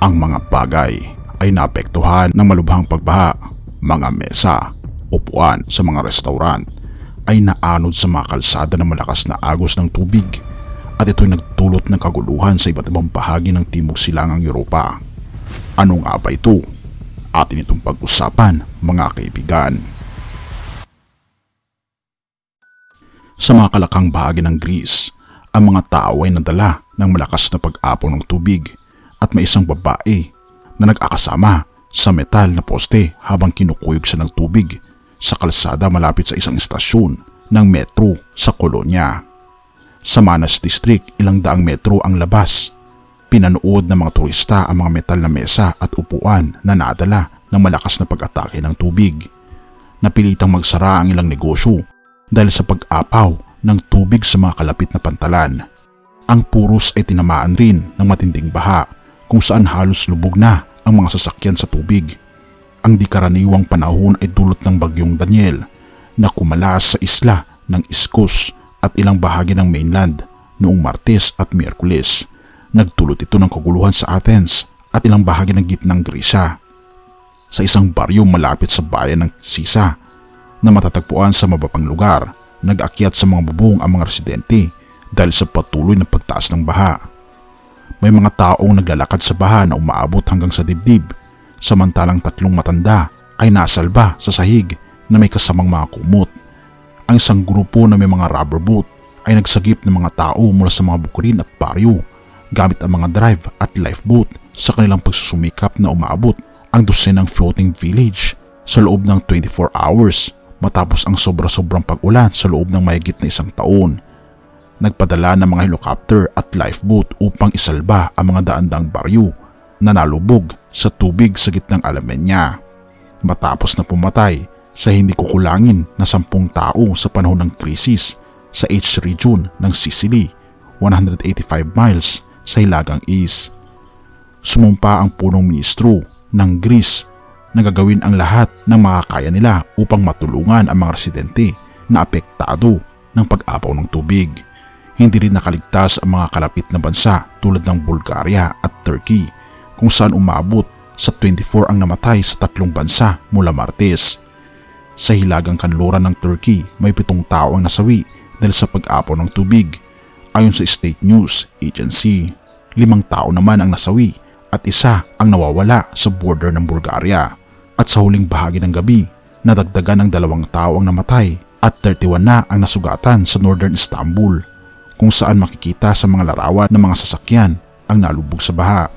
Ang mga bagay ay naapektuhan ng malubhang pagbaha. Mga mesa, upuan sa mga restaurant ay naanod sa mga kalsada ng malakas na agos ng tubig at ito'y nagtulot ng kaguluhan sa iba't ibang bahagi ng Timog Silangang Europa. Ano nga ba ito? Atin itong pag-usapan mga kaibigan. Sa mga kalakang bahagi ng Greece, ang mga tao ay nadala ng malakas na pag-apaw ng tubig at may isang babae na nag-akasama sa metal na poste habang kinukuyog siya ng tubig sa kalsada malapit sa isang istasyon ng metro sa Kolonya. Sa Manas District, ilang daang metro ang labas. Pinanood ng mga turista ang mga metal na mesa at upuan na nadala ng malakas na pag-atake ng tubig. Napilitang magsara ang ilang negosyo dahil sa pag-apaw ng tubig sa mga kalapit na pantalan. Ang puros ay tinamaan rin ng matinding baha kung saan halos lubog na ang mga sasakyan sa tubig. Ang di karaniwang panahon ay dulot ng bagyong Daniel na kumalas sa isla ng Iskos at ilang bahagi ng mainland noong Martes at Miyerkules. Nagdulot ito ng kaguluhan sa Athens at ilang bahagi ng gitnang Grecia. Sa isang baryo malapit sa bayan ng Sisa na matatagpuan sa mababang lugar, nag-akyat sa mga bubong ang mga residente dahil sa patuloy na pagtaas ng baha. May mga taong naglalakad sa baha na umaabot hanggang sa dibdib, samantalang tatlong matanda ay nasalba sa sahig na may kasamang mga kumot. Ang isang grupo na may mga rubber boat ay nagsagip ng mga tao mula sa mga bukirin at baryo gamit ang mga drive at lifeboat sa kanilang pagsusumikap na umaabot ang dosenang floating village sa loob ng 24 hours matapos ang sobra-sobrang pag-ulan sa loob ng mahigit na isang taon. Nagpadala ng mga helicopter at lifeboat upang isalba ang mga daandang baryo na nalubog sa tubig sa gitnang Alamenya. Matapos na pumatay sa hindi kukulangin na sampung tao sa panahon ng krisis sa H region ng Sicily, 185 miles sa Hilagang East. Sumumpa ang punong ministro ng Greece na gagawin ang lahat ng makakaya nila upang matulungan ang mga residente na apektado ng pag-apaw ng tubig. Hindi rin nakaligtas ang mga kalapit na bansa tulad ng Bulgaria at Turkey kung saan umabot sa 24 ang namatay sa tatlong bansa mula Martes. Sa hilagang kanluran ng Turkey, may pitong tao ang nasawi dahil sa pag-apaw ng tubig. Ayon sa State News Agency, limang tao naman ang nasawi at isa ang nawawala sa border ng Bulgaria. At sa huling bahagi ng gabi, nadagdagan ng dalawang tao ang namatay at 31 na ang nasugatan sa northern Istanbul kung saan makikita sa mga larawan ng mga sasakyan ang nalubog sa baha.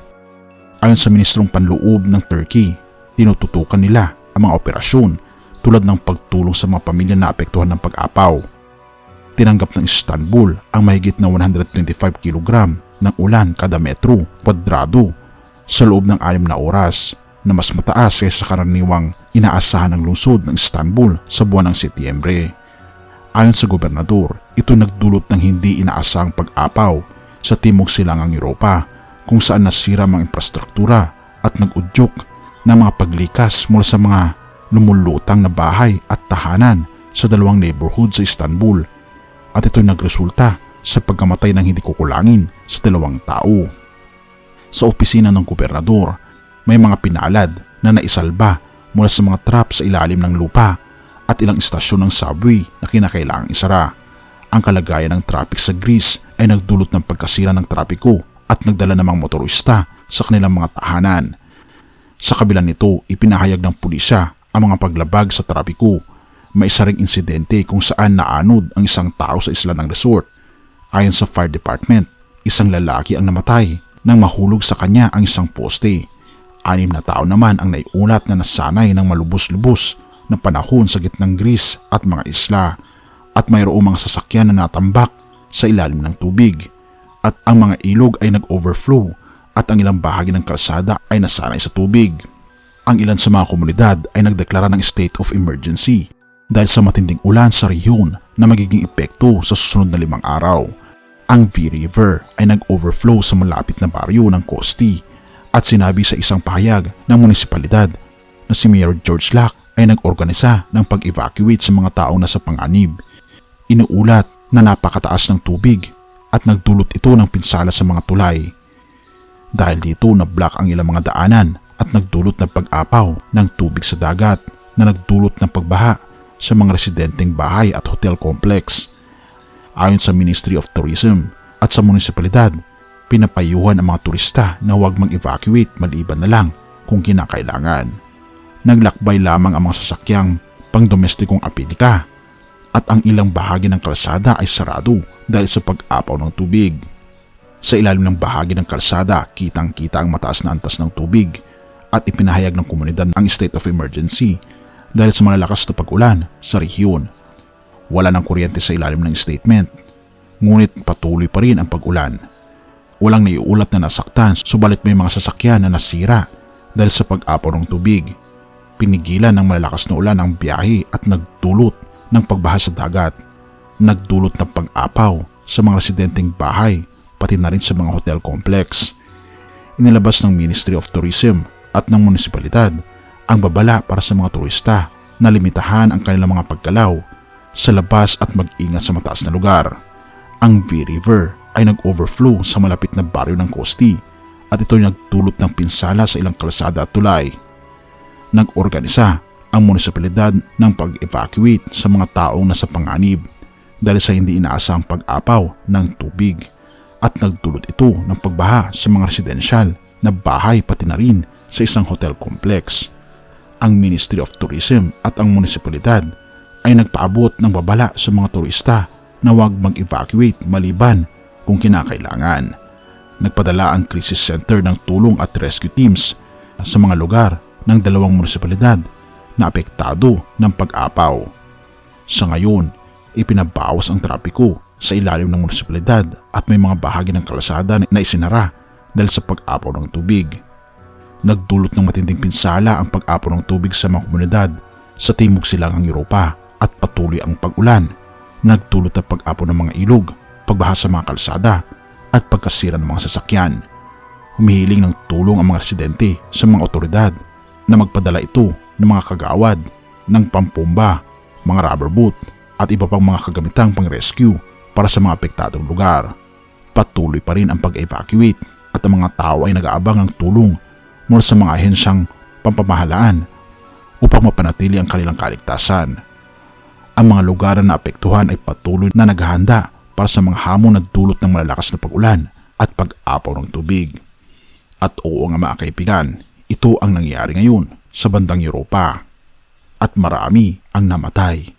Ayon sa Ministrong Panloob ng Turkey, tinututukan nila ang mga operasyon tulad ng pagtulong sa mga pamilya na apektuhan ng pag-apaw. Tinanggap ng Istanbul ang mahigit na 125 kg ng ulan kada metro kwadrado sa loob ng anim na oras na mas mataas kaysa sa karaniwang inaasahan ng lungsod ng Istanbul sa buwan ng Setyembre. Ayon sa gobernador, ito nagdulot ng hindi inaasahang pag-apaw sa timog silangang Europa kung saan nasira mga infrastruktura at nag-udyok ng mga paglikas mula sa mga lumulutang na bahay at tahanan sa dalawang neighborhood sa Istanbul at ito'y nagresulta sa pagkamatay ng hindi kukulangin sa dalawang tao. Sa opisina ng gobernador, may mga pinalad na naisalba mula sa mga trap sa ilalim ng lupa at ilang istasyon ng subway na kinakailangang isara. Ang kalagayan ng traffic sa Greece ay nagdulot ng pagkasira ng trapiko at nagdala namang motorista sa kanilang mga tahanan. Sa kabila nito, ipinahayag ng pulisya ang mga paglabag sa trapiko. May isa ring insidente kung saan naanod ang isang tao sa isla ng resort. Ayon sa fire department, isang lalaki ang namatay nang mahulog sa kanya ang isang poste. Anim na tao naman ang naiulat na nasanay ng malubos-lubos na panahon sa gitnang Greece at mga isla at mayroong mga sasakyan na natambak sa ilalim ng tubig at ang mga ilog ay nag-overflow at ang ilang bahagi ng kalsada ay nasanay sa tubig. Ang ilan sa mga komunidad ay nagdeklara ng state of emergency dahil sa matinding ulan sa rehiyon na magiging epekto sa susunod na limang araw. Ang V River ay nag-overflow sa malapit na baryo ng Costi at sinabi sa isang pahayag ng munisipalidad na si Mayor George Lack ay nag-organisa ng pag-evacuate sa mga taong nasa panganib. Inuulat na napakataas ng tubig at nagdulot ito ng pinsala sa mga tulay. Dahil dito na-block ang ilang mga daanan at nagdulot ng pag-apaw ng tubig sa dagat na nagdulot ng pagbaha sa mga residenteng bahay at hotel complex. Ayon sa Ministry of Tourism at sa munisipalidad, pinapayuhan ang mga turista na huwag mag-evacuate maliban na lang kung kinakailangan. Naglakbay lamang ang mga sasakyang pang-domestikong apilika at ang ilang bahagi ng kalsada ay sarado dahil sa pag-apaw ng tubig. Sa ilalim ng bahagi ng kalsada, kitang-kita ang mataas na antas ng tubig at ipinahayag ng komunidad ang state of emergency dahil sa malalakas na pag-ulan sa rehiyon. Wala ng kuryente sa ilalim ng statement, ngunit patuloy pa rin ang pag-ulan. Walang naiulat na nasaktan subalit may mga sasakyan na nasira dahil sa pag-apaw ng tubig. Pinigilan ng malalakas na ulan ang biyahe at nagdulot ng pagbaha sa dagat. Nagdulot ng pag-apaw sa mga residenteng bahay pati na rin sa mga hotel complex. Inilabas ng Ministry of Tourism at ng munisipalidad ang babala para sa mga turista na limitahan ang kanilang mga pagkalaw sa labas at mag-ingat sa mataas na lugar. Ang V River ay nag-overflow sa malapit na baryo ng Costi at ito'y nagdulot ng pinsala sa ilang kalsada at tulay. Nag-organisa ang munisipalidad ng pag-evacuate sa mga taong nasa panganib dahil sa hindi inaasahang pag-apaw ng tubig at nagdulot ito ng pagbaha sa mga residential na bahay pati na rin sa isang hotel complex. Ang Ministry of Tourism at ang munisipalidad ay nagpaabot ng babala sa mga turista na huwag mag-evacuate maliban kung kinakailangan. Nagpadala ang crisis center ng tulong at rescue teams sa mga lugar ng dalawang munisipalidad na apektado ng pag-apaw. Sa ngayon, ipinabawas ang trapiko sa ilalim ng munisipalidad at may mga bahagi ng kalsada na isinara dahil sa pag-apaw ng tubig. Nagdulot ng matinding pinsala ang pag-apaw ng tubig sa mga komunidad sa timog silangang Europa at patuloy ang pag-ulan. Nagdulot ng pag-apaw ng mga ilog, pagbaha sa mga kalsada at pagkasira ng mga sasakyan. Humihiling ng tulong ang mga residente sa mga otoridad na magpadala ito ng mga kagawad, ng pampumba, mga rubber boot at iba pang mga kagamitang pang-rescue para sa mga apektadong lugar. Patuloy pa rin ang pag-evacuate at ang mga tao ay nag-aabang ng tulong mula sa mga ahensyang pampamahalaan upang mapanatili ang kanilang kaligtasan. Ang mga lugar na apektuhan ay patuloy na naghahanda para sa mga hamon na dulot ng malalakas na pag-ulan at pag-apaw ng tubig. At oo nga mga kaibigan, ito ang nangyayari ngayon sa bandang Europa. At marami ang namatay.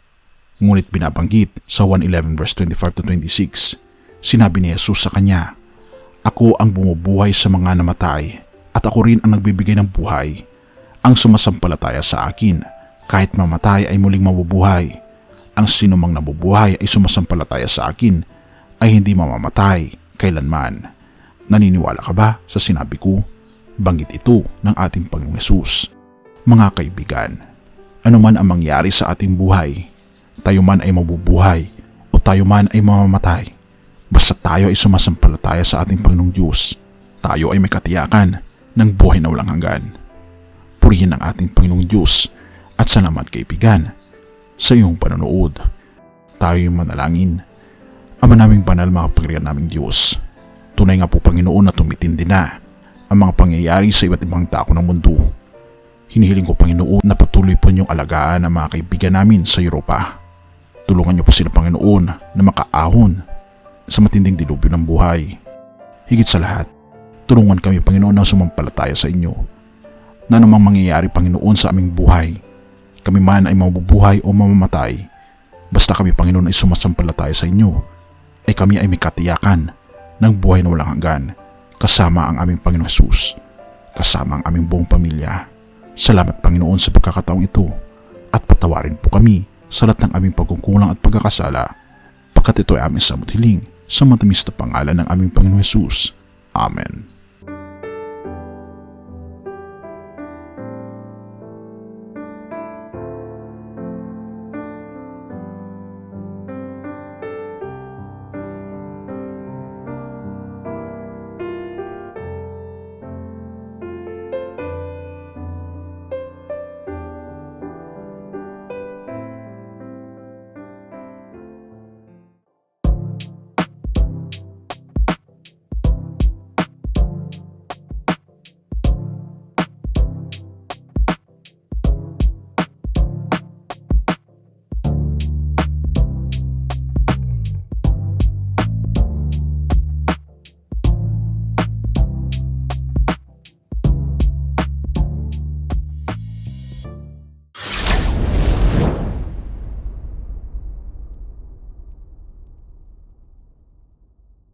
Ngunit binabanggit sa 111 verse 25 to 26, sinabi ni Jesus sa kanya, Ako ang bumubuhay sa mga namatay at ako rin ang nagbibigay ng buhay. Ang sumasampalataya sa akin, kahit mamatay ay muling mabubuhay. Ang sinumang nabubuhay ay sumasampalataya sa akin ay hindi mamamatay kailanman. Naniniwala ka ba sa sinabi ko? Banggit ito ng ating Panginoong Yesus. Mga kaibigan, anuman ang mangyari sa ating buhay, tayo man ay mabubuhay o tayo man ay mamamatay. Basta tayo ay sumasampalataya sa ating Panginoong Diyos, tayo ay may katiyakan ng buhay na walang hanggan. Purihin ang ating Panginoong Diyos at salamat kaibigan sa iyong panonood. Tayo yung manalangin. Ama naming banal mga pagriyan naming Diyos. Tunay nga po Panginoon na tumitindi na ang mga pangyayari sa iba't ibang dako ng mundo. Hinihiling ko Panginoon na patuloy po niyong alagaan ang mga kaibigan namin sa Europa Tulungan niyo po sila Panginoon na makaahon sa matinding dilubyo ng buhay. Higit sa lahat, tulungan kami Panginoon na sumampalataya sa inyo. Na anumang mangyayari Panginoon sa aming buhay, kami man ay mabubuhay o mamamatay, basta kami Panginoon ay sumasampalataya sa inyo, ay kami ay may katiyakan ng buhay na walang hanggan kasama ang aming Panginoon Jesus, kasama ang aming buong pamilya. Salamat Panginoon sa pagkakataong ito at patawarin po kami sa lahat ng aming pagkukulang at pagkakasala, pagkat ito ay aming samot hiling sa matamis na pangalan ng aming Panginoon Jesus. Amen.